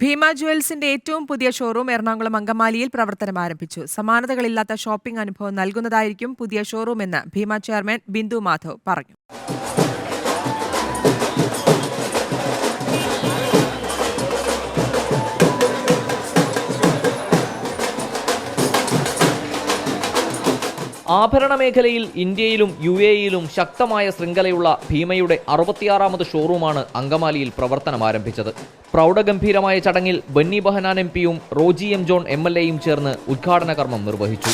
ഭീമ ജുവൽസിന്റെ ഏറ്റവും പുതിയ ഷോറൂം എറണാകുളം അങ്കമാലിയിൽ പ്രവർത്തനം ആരംഭിച്ചു. സമാനതകളില്ലാത്ത ഷോപ്പിംഗ് അനുഭവം നൽകുന്നതായിരിക്കും പുതിയ ഷോറൂം എന്ന് ഭീമ ചെയർമാൻ ബിന്ദു മാധവ് പറഞ്ഞു. ആഭരണ മേഖലയിൽ ഇന്ത്യയിലും യു എയിലും ശക്തമായ ശൃംഖലയുള്ള ഭീമയുടെ അറുപത്തിയാറാമത് ഷോറൂമാണ് അങ്കമാലിയിൽ പ്രവർത്തനം ആരംഭിച്ചത്. പ്രൗഢഗംഭീരമായ ചടങ്ങിൽ ബന്നി ബഹനാൻ എം പിയും Roji M John M L എയും ചേർന്ന് ഉദ്ഘാടന കർമ്മം നിർവഹിച്ചു.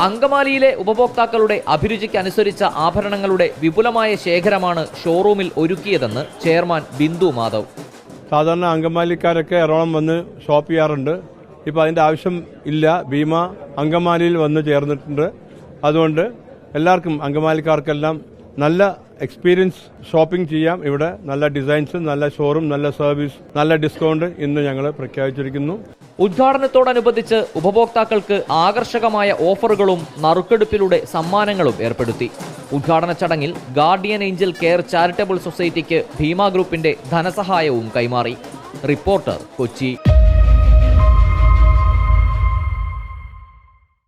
അങ്കമാലിയിലെ ഉപഭോക്താക്കളുടെ അഭിരുചിക്കനുസരിച്ച ആഭരണങ്ങളുടെ വിപുലമായ ശേഖരമാണ് ഷോറൂമിൽ ഒരുക്കിയതെന്ന് ചെയർമാൻ ബിന്ദു മാധവ്. സാധാരണ അങ്കമാലിക്കാരൊക്കെ എറണാകുളം വന്ന് ഷോപ്പ് ചെയ്യാറുണ്ട്. ഇപ്പോൾ അതിന്റെ ആവശ്യം ഇല്ല. ഭീമ അങ്കമാലിയിൽ വന്ന് ചേർന്നിട്ടുണ്ട്. അതുകൊണ്ട് എല്ലാവർക്കും അങ്കമാലിക്കാർക്കെല്ലാം നല്ല എക്സ്പീരിയൻസ് ഷോപ്പിംഗ് ചെയ്യാം. ഇവിടെ നല്ല ഡിസൈൻസ് നല്ല ഷോറൂം നല്ല സർവീസ് നല്ല ഡിസ്കൗണ്ട് ഇന്ന് ഞങ്ങൾ പ്രഖ്യാപിച്ചിരിക്കുന്നു. ഉദ്ഘാടനത്തോടനുബന്ധിച്ച് ഉപഭോക്താക്കൾക്ക് ആകർഷകമായ ഓഫറുകളും നറുക്കെടുപ്പിലൂടെ സമ്മാനങ്ങളും ഏർപ്പെടുത്തി. ഉദ്ഘാടന ചടങ്ങിൽ ഗാർഡിയൻ ഏഞ്ചൽ കെയർ ചാരിറ്റബിൾ സൊസൈറ്റിക്ക് ഭീമ ഗ്രൂപ്പിന്റെ ധനസഹായവും കൈമാറി. റിപ്പോർട്ടർ കൊച്ചി.